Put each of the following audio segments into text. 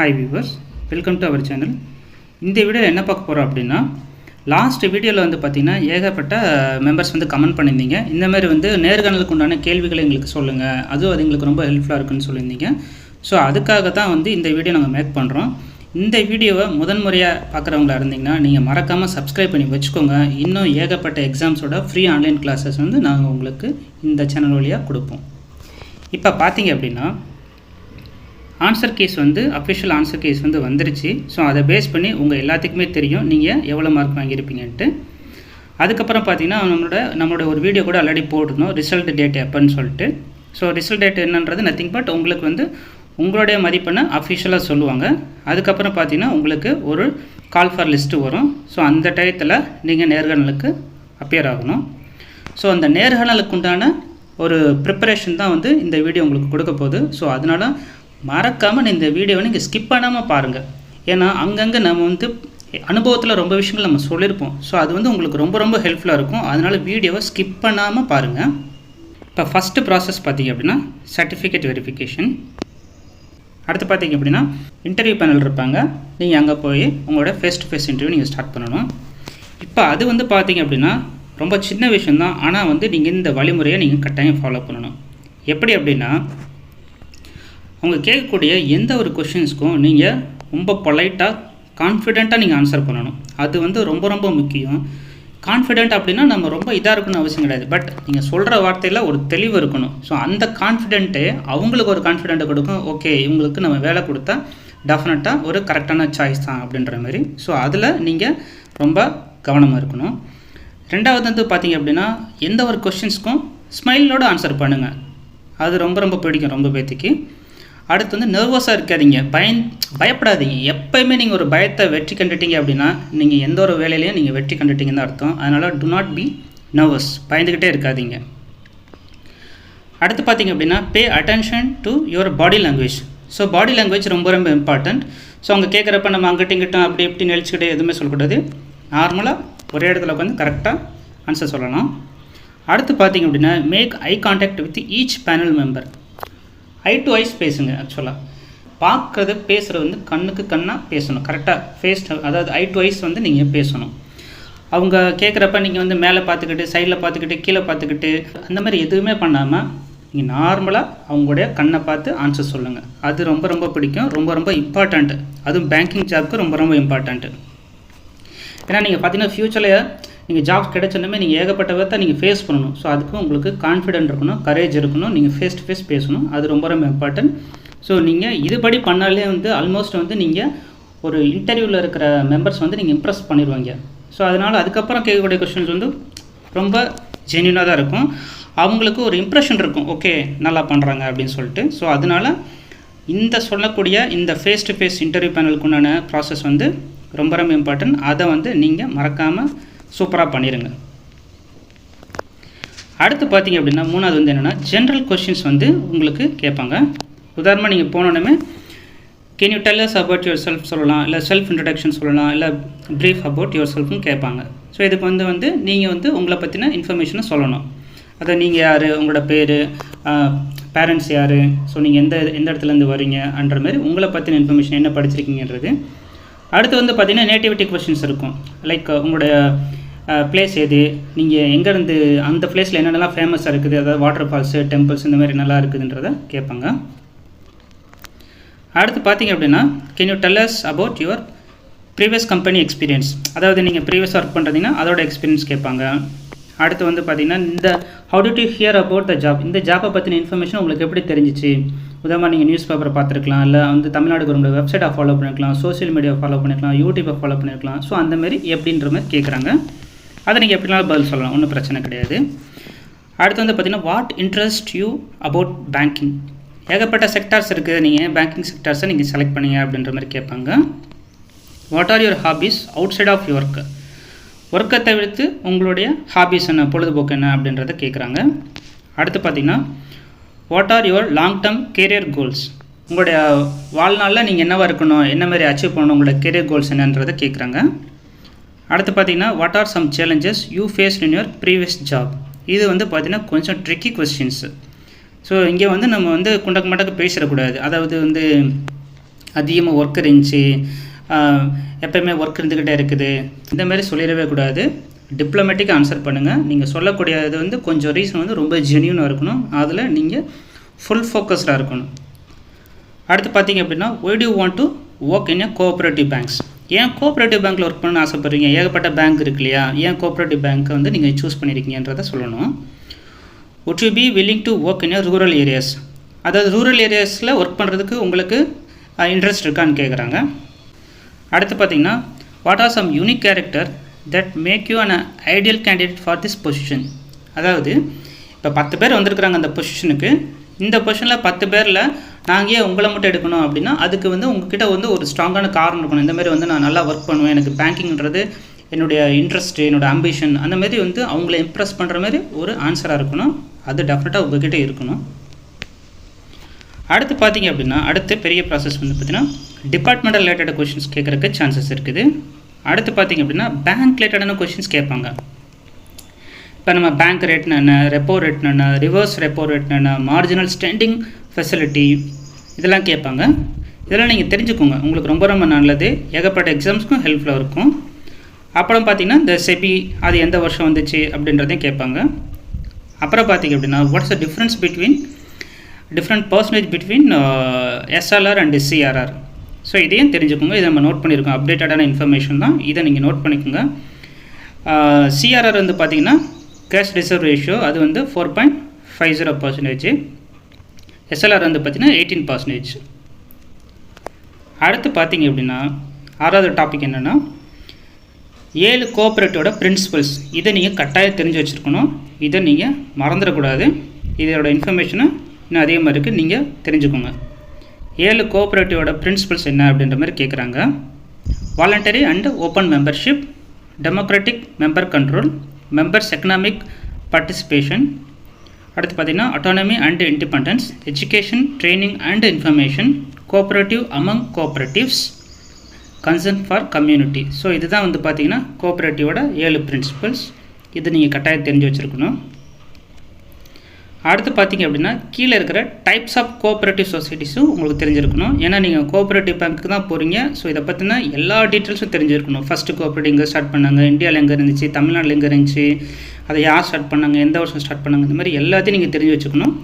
Hi viewers welcome to our channel இந்த வீடியோவில் என்ன பார்க்க போகிறோம் அப்படின்னா லாஸ்ட் வீடியோவில் வந்து பார்த்திங்கன்னா ஏகப்பட்ட மெம்பர்ஸ் வந்து கமெண்ட் பண்ணியிருந்தீங்க. இந்த மாதிரி வந்து நேர்காணலுக்கு உண்டான கேள்விகளை எங்களுக்கு சொல்லுங்கள் அதுவும் அது எங்களுக்கு ரொம்ப ஹெல்ப்ஃபுல்லாக இருக்குன்னு சொல்லியிருந்தீங்க. ஸோ அதுக்காக தான் வந்து இந்த வீடியோ நாங்கள் மேக் பண்ணுறோம் இந்த வீடியோவை முதன்முறையாக பார்க்குறவங்களா இருந்தீங்கன்னா நீங்கள் மறக்காமல் சப்ஸ்கிரைப் பண்ணி வச்சுக்கோங்க. இன்னும் ஏகப்பட்ட எக்ஸாம்ஸோட ஃப்ரீ ஆன்லைன் கிளாஸஸ் வந்து நாங்கள் உங்களுக்கு இந்த சேனல் வழியாக கொடுப்போம். இப்போ பார்த்தீங்க அப்படின்னா ஆன்சர் கேஸ் வந்து அஃபிஷியல் ஆன்சர் கேஸ் வந்து வந்துருச்சு. ஸோ அதை பேஸ் பண்ணி உங்கள் எல்லாத்துக்குமே தெரியும். நீங்கள் எவ்வளோ மார்க் வாங்கியிருப்பீங்கன்ட்டு. அதுக்கப்புறம் பார்த்தீங்கன்னா நம்மளோட நம்மளோட ஒரு வீடியோ கூட ஆல்ரெடி போட்டிருந்தோம். ரிசல்ட் டேட் எப்போன்னு சொல்லிட்டு. ஸோ ரிசல்ட் டேட் என்னன்றது நத்திங் பட் உங்களுக்கு வந்து உங்களுடைய மதிப்பெண்ணை அஃபிஷியலாக சொல்லுவாங்க. அதுக்கப்புறம் பார்த்தீங்கன்னா உங்களுக்கு ஒரு கால் ஃபார் லிஸ்ட்டு வரும். ஸோ அந்த டயத்தில் நீங்கள் நேர்காணலுக்கு அப்பியர் ஆகணும். ஸோ அந்த நேர்காணலுக்கு உண்டான ஒரு ப்ரிப்பரேஷன் தான் வந்து இந்த வீடியோ உங்களுக்கு கொடுக்க போகுது. ஸோ அதனால் மறக்காமல் இந்த வீடியோவை நீங்கள் ஸ்கிப் பண்ணாமல் பாருங்கள் ஏன்னா அங்கங்கே நம்ம வந்து அனுபவத்தில் ரொம்ப விஷயங்கள் நம்ம சொல்லியிருப்போம் ஸோ அது வந்து உங்களுக்கு ரொம்ப ரொம்ப ஹெல்ப்ஃபுல்லாக இருக்கும். அதனால் வீடியோவை ஸ்கிப் பண்ணாமல் பாருங்கள் இப்போ ஃபஸ்ட்டு ப்ராசஸ் பார்த்தீங்க அப்படின்னா சர்டிஃபிகேட் வெரிஃபிகேஷன் அடுத்து பார்த்தீங்க அப்படின்னா இன்டர்வியூ பேனல் இருப்பாங்க. நீங்கள் அங்கே போய் உங்களோட ஃபேஸ் டு ஃபேஸ் இன்டர்வியூ நீங்கள் ஸ்டார்ட் பண்ணணும். இப்போ அது வந்து பார்த்தீங்க அப்படின்னா ரொம்ப சின்ன விஷயந்தான் ஆனால் வந்து நீங்கள் இந்த வழிமுறையை நீங்கள் கட்டாயம் ஃபாலோ பண்ணணும். எப்படி அப்படின்னா அவங்க கேட்கக்கூடிய எந்த ஒரு கொஷின்ஸ்க்கும் நீங்கள் ரொம்ப பொலைட்டாக கான்ஃபிடெண்ட்டாக நீங்கள் ஆன்சர் பண்ணணும். அது வந்து ரொம்ப ரொம்ப முக்கியம். கான்ஃபிடென்ட் அப்படின்னா நம்ம ரொம்ப இதாக இருக்கணும்னு அவசியம் கிடையாது. பட் நீங்கள் சொல்கிற வார்த்தையில் ஒரு தெளிவு இருக்கணும். ஸோ அந்த கான்ஃபிடென்ட்டே அவங்களுக்கு ஒரு கான்ஃபிடென்ட்டை கொடுக்கும். ஓகே இவங்களுக்கு நம்ம வேலை கொடுத்தா டெஃபினட்டாக ஒரு கரெக்டான சாய்ஸ் தான் அப்படின்ற மாதிரி. ஸோ அதில் நீங்கள் ரொம்ப கவனமாக இருக்கணும். ரெண்டாவது வந்து பார்த்தீங்க அப்படின்னா எந்த ஒரு கொஷின்ஸ்க்கும் ஸ்மைலோடு ஆன்சர் பண்ணுங்கள் அது ரொம்ப ரொம்ப பிடிக்கும் ரொம்ப பேத்திக்கு. அடுத்து வந்து நர்வஸாக இருக்காதீங்க. பயன் பயப்படாதீங்க. எப்போயுமே நீங்கள் ஒரு பயத்தை வெற்றி கண்டுட்டீங்க அப்படின்னா நீங்கள் எந்த ஒரு வேலையிலையும் நீங்கள் வெற்றி கண்டுட்டீங்கன்னு அர்த்தம். அதனால் டு நாட் பி நர்வஸ் பயந்துக்கிட்டே இருக்காதீங்க. அடுத்து பார்த்தீங்க அப்படின்னா pay attention to your body language so body language ரொம்ப ரொம்ப இம்பார்ட்டண்ட் ஸோ அவங்க கேட்குறப்ப நம்ம அங்கிட்டும் இங்கிட்டும் அப்படி இப்படி நெளிச்சுக்கிட்டே எதுவுமே சொல்லக்கூடாது. நார்மலாக ஒரே இடத்துல உட்காந்து கரெக்டாக ஆன்சர் சொல்லலாம். அடுத்து பார்த்தீங்க அப்படின்னா make eye contact with each panel member eye to eyes பேசுங்க ஆக்சுவலாக பார்க்குறது பேசுகிறது வந்து கண்ணுக்கு கண்ணாக பேசணும். கரெக்டாக ஃபேஸ் அதாவது ஐ டு ஐஸ் வந்து நீங்கள் பேசணும். அவங்க கேட்குறப்ப நீங்கள் வந்து மேலே பார்த்துக்கிட்டு சைடில் பார்த்துக்கிட்டு கீழே பார்த்துக்கிட்டு அந்த மாதிரி எதுவுமே பண்ணாமல் நீங்கள் நார்மலாக அவங்களுடைய கண்ணை பார்த்து ஆன்சர் சொல்லுங்கள் அது ரொம்ப ரொம்ப பிடிக்கும். ரொம்ப ரொம்ப இம்பார்ட்டண்ட்டு அதுவும் பேங்கிங் ஜாப்க்கு ரொம்ப ரொம்ப இம்பார்ட்டண்ட்டு ஏன்னா நீங்கள் பார்த்தீங்கன்னா ஃப்யூச்சரில் நீங்கள் ஜாப்ஸ் கிடைச்சோன்னே நீங்கள் ஏகப்பட்ட விதத்தை நீங்கள் ஃபேஸ் பண்ணணும். ஸோ அதுக்கு உங்களுக்கு கான்ஃபிடென்ட் இருக்கணும் கரேஜ் இருக்கணும் நீங்கள் ஃபேஸ் டு ஃபேஸ் பேசணும். அது ரொம்ப ரொம்ப இம்பார்ட்டன்ட் ஸோ நீங்கள் இதுபடி பண்ணாலே வந்து ஆல்மோஸ்ட் வந்து நீங்கள் ஒரு இன்டர்வியூவில் இருக்கிற மெம்பர்ஸ் வந்து நீங்கள் இம்ப்ரெஸ் பண்ணிடுவாங்க. ஸோ அதனால் அதுக்கப்புறம் கேட்கக்கூடிய கொஷின்ஸ் வந்து ரொம்ப ஜென்யூனாக தான் இருக்கும். அவங்களுக்கு ஒரு இம்ப்ரெஷன் இருக்கும். ஓகே நல்லா பண்ணுறாங்க அப்படின்னு சொல்லிட்டு. ஸோ அதனால் இந்த சொல்லக்கூடிய இந்த ஃபேஸ் டு ஃபேஸ் இன்டர்வியூ பேனலுக்கு உண்டான ப்ராசஸ் வந்து ரொம்ப ரொம்ப இம்பார்ட்டன்ட் அதை வந்து நீங்கள் மறக்காமல் சூப்பராக பண்ணிடுங்க அடுத்து பார்த்தீங்க அப்படின்னா மூணாவது வந்து என்னென்னா ஜென்ரல் கொஷின்ஸ் வந்து உங்களுக்கு கேட்பாங்க. உதாரணமாக நீங்கள் போனோடனே can you tell us about your yourself இல்லை செல்ஃப் இன்ட்ரடக்ஷன் சொல்லலாம் இல்லை ப்ரீஃப் அபவுட் யுவர் செல்ஃப்னு கேட்பாங்க. ஸோ இதுக்கு வந்து வந்து நீங்கள் வந்து உங்களை பற்றின இன்ஃபர்மேஷனை சொல்லணும். அதை நீங்கள் யார் உங்களோட பேர் பேரண்ட்ஸ் யார் ஸோ நீங்கள் எந்த எந்த இடத்துலேருந்து வரீங்கன்ற மாதிரி உங்களை பற்றின இன்ஃபர்மேஷன் என்ன படிச்சிருக்கீங்கன்றது. அடுத்து வந்து பார்த்திங்கன்னா நேட்டிவிட்டி கொஷின்ஸ் இருக்கும். லைக் உங்களுடைய பிளேஸ் எது? நீங்கள் எங்கேருந்து அந்த பிளேஸில் என்னென்னலாம் ஃபேமஸாக இருக்குது? அதாவது வாட்டர் ஃபால்ஸு டெம்பிள்ஸ் இந்த மாதிரி நல்லா இருக்குதுன்றதை கேட்பாங்க. அடுத்து பார்த்தீங்க அப்படின்னா can you tell us about your previous company experience அதாவது நீங்கள் ப்ரீவியஸ் ஒர்க் பண்ணுறீங்கன்னா அதோட எக்ஸ்பீரியன்ஸ் கேட்பாங்க. அடுத்து வந்து பார்த்தீங்கன்னா இந்த how do you hear about the job இந்த ஜாப்பை பற்றின இன்ஃபர்மேஷன் உங்களுக்கு எப்படி தெரிஞ்சிச்சு? உதாரணமாக நீங்கள் நியூஸ் பேப்பரை பார்த்துருக்கலாம் இல்லை வந்து தமிழ்நாடு கவர்மெண்ட் வெப்சைட்டை ஃபாலோ பண்ணிருக்கலாம் சோஷியல் மீடியா ஃபாலோ பண்ணிருக்கலாம் யூடியூப்பை ஃபாலோ பண்ணிருக்கலாம். ஸோ அந்த மாதிரி எப்படின்ற மாதிரி கேட்குறாங்க. அதை நீங்கள் எப்படினாலும் பதில் சொல்லலாம் ஒன்றும் பிரச்சனை கிடையாது. அடுத்து வந்து பார்த்திங்கன்னா what interest you about banking ஏகப்பட்ட செக்டார்ஸ் இருக்குது நீங்கள் பேங்கிங் செக்டார்ஸை நீங்கள் செலக்ட் பண்ணுங்க அப்படின்ற மாதிரி கேட்பாங்க. What are your hobbies outside of work ஒர்க்கை தவிர்த்து உங்களுடைய ஹாபீஸ் என்ன? பொழுதுபோக்கு என்ன? அப்படின்றத கேட்குறாங்க. அடுத்து பார்த்திங்கன்னா what are your long term career goals உங்களுடைய வாழ்நாளில் நீங்கள் என்னவாக இருக்கணும்? என்ன மாதிரி அச்சீவ் பண்ணணும்? உங்களோட கெரியர் கோல்ஸ் என்னன்றதை கேட்குறாங்க. அடுத்து பார்த்தீங்கன்னா what are some challenges you face in your previous job இது வந்து பார்த்திங்கன்னா கொஞ்சம் ட்ரிக்கி கொஸ்டின்ஸு ஸோ இங்கே வந்து நம்ம வந்து குண்டக்கு மட்டக்கு பேசிடக்கூடாது. அதாவது வந்து அதிகமாக ஒர்க் இருந்துச்சு எப்பயுமே ஒர்க் இருந்துக்கிட்டே இருக்குது. இந்த மாதிரி சொல்லிடவே கூடாது. டிப்ளமேட்டிக்காக ஆன்சர் பண்ணுங்கள் நீங்கள் சொல்லக்கூடியது வந்து கொஞ்சம் ரீசன் வந்து ரொம்ப ஜென்யூனாக இருக்கணும். அதில் நீங்கள் ஃபுல் ஃபோக்கஸ்டாக இருக்கணும். அடுத்து பார்த்தீங்க அப்படின்னா why do you want to work in A cooperative banks ஏன் கோஆப்ரேட்டிவ் பேங்க்கில் ஒர்க் பண்ண ஆசைப்படுறீங்க? ஏகப்பட்ட பேங்க் இருக்கு இல்லையா? ஏன் கோஆப்ரேட்டிவ் பேங்க்கை வந்து நீங்கள் சூஸ் பண்ணியிருக்கீங்கன்றதை சொல்லணும். Would you be willing to work in rural areas அதாவது ரூரல் ஏரியாஸில் ஒர்க் பண்ணுறதுக்கு உங்களுக்கு இன்ட்ரெஸ்ட் இருக்கான்னு கேட்குறாங்க அடுத்து பார்த்தீங்கன்னா what are some unique character that make you an ideal candidate for this position அதாவது இப்போ பத்து பேர் வந்திருக்கிறாங்க அந்த பொசிஷனுக்கு இந்த பொசிஷனில் பத்து பேரில் நாங்கள் ஏன் உங்களை மட்டும் எடுக்கணும் அப்படின்னா அதுக்கு வந்து உங்ககிட்ட வந்து ஒரு ஸ்ட்ராங்கான காரணம் இருக்கணும். இந்த மாதிரி வந்து நான் நல்லா ஒர்க் பண்ணுவேன். எனக்கு பேங்கிங்கிறது என்னுடைய இன்ட்ரெஸ்ட்டு என்னோட அம்பிஷன் அந்த மாதிரி வந்து அவங்கள இம்ப்ரெஸ் பண்ணுற மாதிரி ஒரு ஆன்சராக இருக்கணும். அது டெஃபினட்டாக உங்ககிட்ட இருக்கணும். அடுத்து பார்த்தீங்க அப்படின்னா அடுத்து பெரிய ப்ராசஸ் வந்து பார்த்தீங்கன்னா டிபார்ட்மெண்டல் ரிலேட்டட் கொஷின்ஸ் கேட்குறக்கு சான்சஸ் இருக்குது. அடுத்து பார்த்தீங்க அப்படின்னா பேங்க் ரிலேட்டடான கொஷின்ஸ் கேட்பாங்க. இப்போ நம்ம பேங்க் ரேட்னு என்ன ரெப்போ ரேட்னு என்ன ரிவர்ஸ் ரெப்போ ரேட்னு என்ன மார்ஜினல் ஸ்டாண்டிங் ஃபெசிலிட்டி இதெல்லாம் கேட்பாங்க. இதெல்லாம் நீங்கள் தெரிஞ்சுக்கோங்க. உங்களுக்கு ரொம்ப ரொம்ப நல்லது. ஏகப்பட்ட எக்ஸாம்ஸ்க்கும் ஹெல்ப்ஃபுல்லாக இருக்கும். அப்புறம் பார்த்தீங்கன்னா இந்த செபி அது எந்த வருஷம் வந்துச்சு அப்படின்றதையும் கேட்பாங்க. அப்புறம் பார்த்தீங்க அப்படின்னா what's the difference between different percentage between SLR and CRR so இதையும் தெரிஞ்சுக்கோங்க. இதை நம்ம நோட் பண்ணியிருக்கோம். அப்டேட்டடான இன்ஃபர்மேஷன் தான். இதை நீங்கள் நோட் பண்ணிக்கோங்க. Uh, சிஆர்ஆர் வந்து பார்த்தீங்கன்னா கேஷ் ரிசர்வ் ரேஷியோ அது வந்து four point five zero percentage SLR வந்து பார்த்தீங்கன்னா எயிட்டீன் பர்சன்டேஜ் அடுத்து பார்த்தீங்க அப்படின்னா ஆறாவது டாபிக் என்னென்னா ஏழு கோஆப்ரேட்டிவோட பிரின்சிபல்ஸ் இதை நீங்கள் கட்டாயம் தெரிஞ்சு வச்சுருக்கணும். இதை நீங்கள் மறந்துடக்கூடாது. இதோட இன்ஃபர்மேஷனும் இன்னும் அதே மாதிரி இருக்குது நீங்கள் தெரிஞ்சுக்கோங்க. ஏழு கோஆப்ரேட்டிவோட பிரின்சிபல்ஸ் என்ன அப்படின்ற மாதிரி கேட்குறாங்க voluntary and open membership democratic member control members economic participation அடுத்து பார்த்தீங்கன்னா autonomy and independence education training and information cooperative among cooperatives concern for community so இதுதான் வந்து பார்த்தீங்கன்னா கோஆப்ரேட்டிவோட ஏழு பிரின்சிபல்ஸ் இது நீங்கள் கட்டாயம் தெரிஞ்சு வச்சுருக்கணும். அடுத்து பார்த்தீங்க அப்படின்னா கீழே இருக்கிற டைப்ஸ் ஆஃப் கோஆப்ரேட்டிவ் சொசைட்டிஸும் உங்களுக்கு தெரிஞ்சிருக்கணும். ஏன்னா நீங்கள் கோஆப்ரேட்டிவ் பேங்க்கு தான் போகிறீங்க ஸோ இதை பற்றினா எல்லா டீட்டெயில்ஸும் தெரிஞ்சிருக்கணும். ஃபஸ்ட்டு கோஆப்ரேட்டிவ் எங்கே ஸ்டார்ட் பண்ணாங்க? இந்தியாவில் எங்கே இருந்துச்சு? தமிழ்நாட்டில் எங்கே இருந்துச்சு? அதை யார் ஸ்டார்ட் பண்ணாங்க எந்த வருஷம் ஸ்டார்ட் பண்ணாங்க இந்த மாதிரி எல்லாத்தையும் நீங்கள் தெரிஞ்சு வச்சுக்கணும்.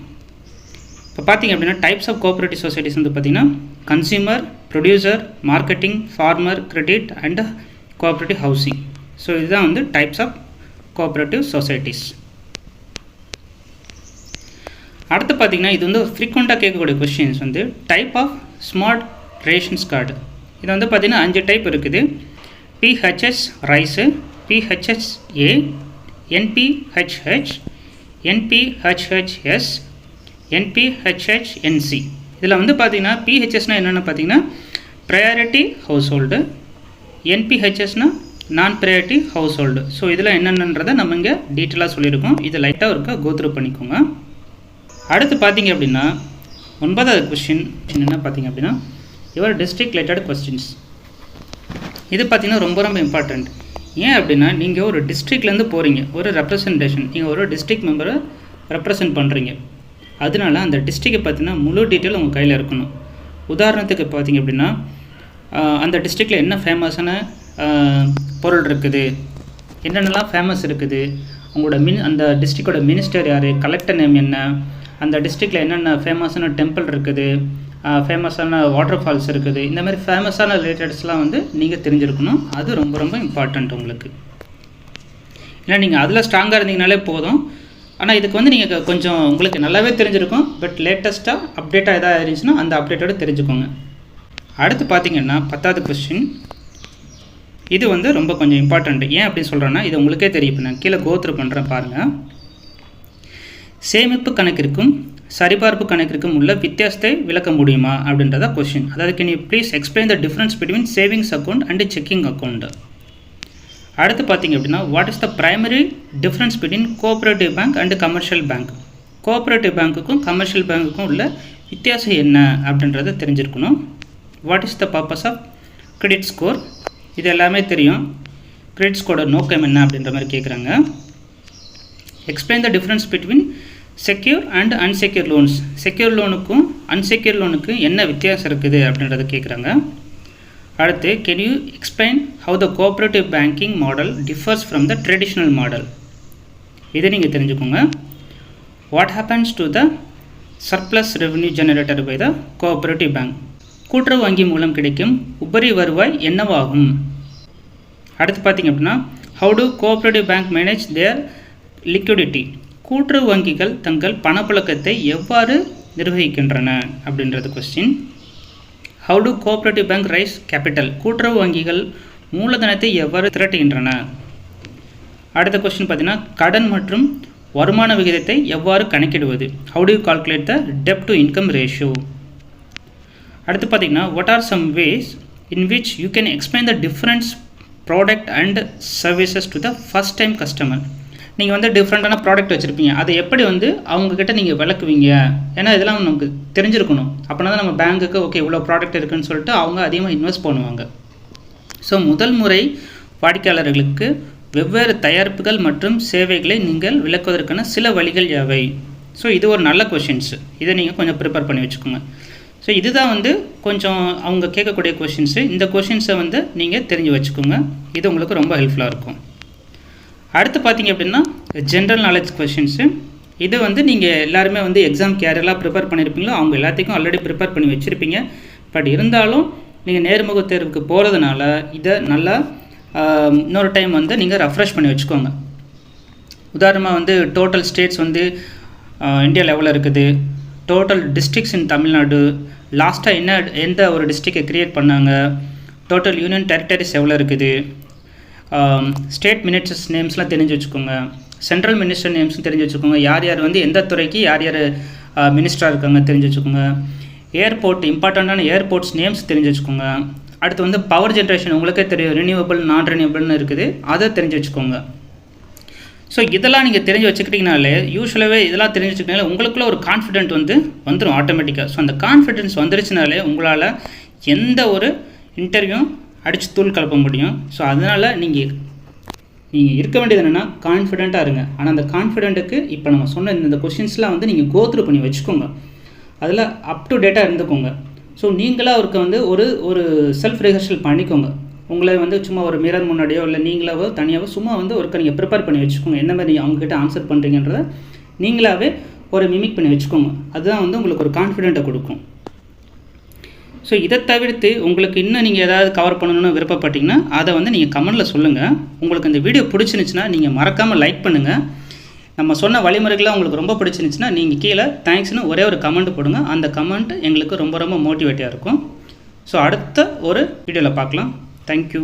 இப்போ பார்த்தீங்க அப்படின்னா டைப்ஸ் ஆஃப் கோஆப்ரேட்டிவ் சொசைட்டிஸ் வந்து பார்த்தீங்கன்னா consumer producer marketing farmer credit and cooperative housing so இதுதான் வந்து டைப்ஸ் ஆஃப் கோஆப்ரேட்டிவ் சொசைட்டிஸ் அடுத்து பார்த்தீங்கன்னா இது வந்து ஃப்ரீக்வெண்ட்டாக கேட்கக்கூடிய கொஷின்ஸ் வந்து type of smart rations card இது வந்து பார்த்தீங்கன்னா அஞ்சு டைப் இருக்குது. PHS rice PHS A NPHH NPHHS NPHHNC இதில் வந்து பார்த்தீங்கன்னா பிஹெச்எஸ்னால் என்னென்னு பார்த்தீங்கன்னா ப்ரையாரிட்டி ஹவுஸ் ஹோல்டு என்பிஹெச்எஸ்னால் நான் ப்ரையாரிட்டி ஹவுஸ் ஹோல்டு ஸோ இதில் என்னென்னன்றதை நம்ம இங்கே டீட்டெயிலாக சொல்லியிருக்கோம். இது லைட்டாக இருக்கா கோத்ரூ பண்ணிக்கோங்க. அடுத்து பார்த்தீங்க அப்படின்னா ஒன்பதாவது கொஸ்டின் என்ன பார்த்தீங்க அப்படின்னா யுவர் டிஸ்ட்ரிக்ட் ரிலேட்டட் கொஸ்டின்ஸ் இது பார்த்தீங்கன்னா ரொம்ப ரொம்ப இம்பார்ட்டண்ட் ஏன் அப்படின்னா நீங்கள் ஒரு டிஸ்ட்ரிக்ட்லேருந்து போகிறீங்க ஒரு ரெப்ரசன்டேஷன் நீங்கள் ஒரு டிஸ்ட்ரிக்ட் மெம்பரை ரெப்ரசன்ட் பண்ணுறீங்க அதனால அந்த டிஸ்ட்ரிக்டை பார்த்தீங்கன்னா முழு டீட்டெயில் உங்கள் கையில் இருக்கணும். உதாரணத்துக்கு பார்த்தீங்க அப்படின்னா அந்த டிஸ்ட்ரிக்டில் என்ன ஃபேமஸான பொருள் இருக்குது? என்னென்னலாம் ஃபேமஸ் இருக்குது? உங்களோட மின் அந்த டிஸ்ட்ரிக்டோட மினிஸ்டர் யார்? கலெக்டர் நேம் என்ன? அந்த டிஸ்ட்ரிக்டில் என்னென்ன ஃபேமஸான டெம்பிள் இருக்குது? ஃபேமஸான வாட்டர் ஃபால்ஸ் இருக்குது. இந்த மாதிரி ஃபேமஸான ரிலேட்டட்ஸ்லாம் வந்து நீங்கள் தெரிஞ்சிருக்கணும். அது ரொம்ப ரொம்ப இம்பார்ட்டண்ட் உங்களுக்கு. ஏன்னா நீங்கள் அதில் ஸ்ட்ராங்காக இருந்தீங்கனாலே போதும். ஆனால் இதுக்கு வந்து நீங்கள் கொஞ்சம் உங்களுக்கு நல்லாவே தெரிஞ்சிருக்கும். பட் லேட்டஸ்ட்டாக அப்டேட்டாக எதாவது இருந்துச்சுன்னா அந்த அப்டேட்டோட தெரிஞ்சுக்கோங்க. அடுத்து பார்த்தீங்கன்னா பத்தாவது கொஸ்டின் இது வந்து ரொம்ப கொஞ்சம் இம்பார்ட்டண்ட் ஏன் அப்படின்னு சொல்கிறேன்னா இது உங்களுக்கே தெரியும். இப்போ நான் கீழே கோத்ரு பண்ணுறேன் பாருங்கள் சேமிப்பு கணக்கிற்கும் சரிபார்ப்பு கணக்கிற்கும் உள்ள வித்தியாசத்தை விளக்க முடியுமா அப்படின்றத கொஸ்டின் அதாவது can you please explain the difference between savings account and checking account அடுத்து பார்த்தீங்க அப்படின்னா what is the primary difference between cooperative bank and commercial bank cooperative பேங்க்குக்கும் commercial பேங்க்குக்கும் உள்ள வித்தியாசம் என்ன அப்படின்றத தெரிஞ்சிருக்கணும். What is the purpose of credit score இது எல்லாமே தெரியும். கிரெடிட் ஸ்கோரோட நோக்கம் என்ன அப்படின்ற மாதிரி கேட்குறாங்க explain the difference between secure and unsecure loans secure லோனுக்கும் unsecure லோனுக்கும் என்ன வித்தியாசம் இருக்குது அப்படின்றத கேட்குறாங்க அடுத்து can you explain how the cooperative banking model differs from the traditional model இதை நீங்கள் தெரிஞ்சுக்கோங்க. What happens to the surplus revenue generator by the cooperative bank கூட்டுறவு வங்கி மூலம் கிடைக்கும் உபரி வருவாய் என்னவாகும்? அடுத்து பார்த்தீங்க அப்படின்னா how do cooperative bank manage their liquidity கூட்டுறவு வங்கிகள் தங்கள் பணப்புழக்கத்தை எவ்வாறு நிர்வகிக்கின்றன அப்படின்றது question how do cooperative bank raise capital கூட்டுறவு வங்கிகள் மூலதனத்தை எவ்வாறு திரட்டுகின்றன? அடுத்த கொஸ்டின் பார்த்தீங்கன்னா கடன் மற்றும் வருமான விகிதத்தை எவ்வாறு கணக்கிடுவது? How to calculate the debt to income ratio அடுத்து பார்த்தீங்கன்னா what are some ways in which you can explain the difference product and services to the first time customer நீங்கள் வந்து டிஃப்ரெண்ட்டான ப்ராடக்ட் வச்சுருப்பீங்க. அதை எப்படி வந்து அவங்கக்கிட்ட நீங்கள் விளக்குவீங்க? ஏன்னா இதெல்லாம் நமக்கு தெரிஞ்சிருக்கணும். அப்படின்னா தான் நம்ம பேங்க்குக்கு ஓகே இவ்வளோ ப்ராடக்ட் இருக்குன்னு சொல்லிட்டு அவங்க அதிகமாக இன்வெஸ்ட் பண்ணுவாங்க. ஸோ முதல் முறை வாடிக்கையாளர்களுக்கு வெவ்வேறு தயாரிப்புகள் மற்றும் சேவைகளை நீங்கள் விளக்குவதற்கான சில வழிகள் யாவை? ஸோ இது ஒரு நல்ல கொஷின்ஸு இதை நீங்கள் கொஞ்சம் ப்ரிப்பேர் பண்ணி வச்சுக்கோங்க. ஸோ இதுதான் வந்து கொஞ்சம் அவங்க கேட்கக்கூடிய கொஷின்ஸு இந்த கொஷின்ஸை வந்து நீங்கள் தெரிஞ்சு வச்சுக்கோங்க. இது உங்களுக்கு ரொம்ப ஹெல்ப்ஃபுல்லாக இருக்கும். அடுத்து பார்த்தீங்க அப்படின்னா ஜென்ரல் நாலேஜ் கொஷின்ஸு இது வந்து நீங்கள் எல்லாருமே வந்து எக்ஸாம் யாரெல்லாம் ப்ரிப்பேர் பண்ணியிருப்பீங்களோ அவங்க எல்லாத்துக்கும் ஆல்ரெடி ப்ரிப்பேர் பண்ணி வச்சுருப்பீங்க. பட் இருந்தாலும் நீங்கள் நேர்முக தேர்வுக்கு போகிறதுனால இதை நல்லா இன்னொரு டைம் வந்து நீங்கள் ரெஃப்ரெஷ் பண்ணி வச்சுக்கோங்க. உதாரணமாக வந்து டோட்டல் ஸ்டேட்ஸ் வந்து இந்தியா லெவலில் இருக்குது. டோட்டல் டிஸ்ட்ரிக்ஸ் இன் தமிழ்நாடு லாஸ்ட்டாக என்ன எந்த ஒரு டிஸ்ட்ரிக்டை க்ரியேட் பண்ணாங்க? டோட்டல் யூனியன் டெரிட்டரிஸ் எவ்வளோ இருக்குது? ஸ்டேட் மினிஸ்டர்ஸ் நேம்ஸ்லாம் தெரிஞ்சு வச்சுக்கோங்க. சென்ட்ரல் மினிஸ்டர் நேம்ஸும் தெரிஞ்சு வச்சுக்கோங்க. யார் யார் வந்து எந்த துறைக்கு யார் யார் மினிஸ்டராக இருக்காங்க தெரிஞ்சு வச்சுக்கோங்க. ஏர்போர்ட் இம்பார்ட்டண்ட்டான ஏர்போர்ட்ஸ் நேம்ஸ் தெரிஞ்சு வச்சுக்கோங்க. அடுத்து வந்து பவர் ஜென்ரேஷன் உங்களுக்கே தெரியும். ரினியூவபிள் நான் ரினியூவபிள்னு இருக்குது. அதை தெரிஞ்சு வச்சுக்கோங்க. ஸோ இதெல்லாம் நீங்கள் தெரிஞ்சு வச்சுக்கிட்டிங்கனாலே யூஸ்வலாகவே இதெல்லாம் தெரிஞ்சு வச்சுக்கிட்டனாலே உங்களுக்குள்ள ஒரு கான்ஃபிடென்ட் வந்து வந்துடும் ஆட்டோமேட்டிக்காக ஸோ அந்த கான்ஃபிடென்ஸ் வந்துருச்சுனாலே உங்களால் எந்த ஒரு இன்டர்வியூ அடித்து தூள் கலப்ப முடியும். ஸோ அதனால் நீங்கள் நீங்கள் இருக்க வேண்டியது என்னென்னா கான்ஃபிடெண்ட்டாக இருங்க. ஆனால் அந்த கான்ஃபிடென்ட்டுக்கு இப்போ நம்ம சொன்ன இந்த கொஷின்ஸ்லாம் வந்து நீங்கள் கோத்ரூ பண்ணி வச்சுக்கோங்க. அதில் அப் டு டேட்டாக இருந்துக்கோங்க. ஸோ நீங்களாக அவருக்கு வந்து ஒரு ஒரு செல்ஃப் ரிஹர்சல் பண்ணிக்கோங்க. உங்களை வந்து சும்மா ஒரு மிரர் முன்னாடியோ இல்லை நீங்களாவோ தனியாகவோ சும்மா வந்து ஒருக்க நீங்கள் ப்ரிப்பேர் பண்ணி வச்சுக்கோங்க. என்ன மாதிரி அவங்ககிட்ட ஆன்சர் பண்ணுறீங்கன்றத நீங்களாகவே ஒரு மிமிக் பண்ணி வச்சுக்கோங்க. அதுதான் வந்து உங்களுக்கு ஒரு கான்ஃபிடென்ட்டை கொடுக்கும். ஸோ இதை தவிர்த்து உங்களுக்கு இன்னும் நீங்கள் ஏதாவது கவர் பண்ணணும்னு விருப்பப்பட்டீங்கன்னா அதை வந்து நீங்கள் கமெண்டில் சொல்லுங்கள் உங்களுக்கு இந்த வீடியோ பிடிச்சிருந்துச்சுன்னா நீங்கள் மறக்காமல் லைக் பண்ணுங்கள் நம்ம சொன்ன வழிமுறைகள்லாம் உங்களுக்கு ரொம்ப பிடிச்சிருந்துச்சுன்னா நீங்கள் கீழே தேங்க்ஸ்னு ஒரே ஒரு கமெண்ட் போடுங்க. அந்த கமெண்ட் எங்களுக்கு ரொம்ப ரொம்ப மோட்டிவேட்டாக இருக்கும். ஸோ அடுத்த ஒரு வீடியோவில் பார்க்கலாம். தேங்க்யூ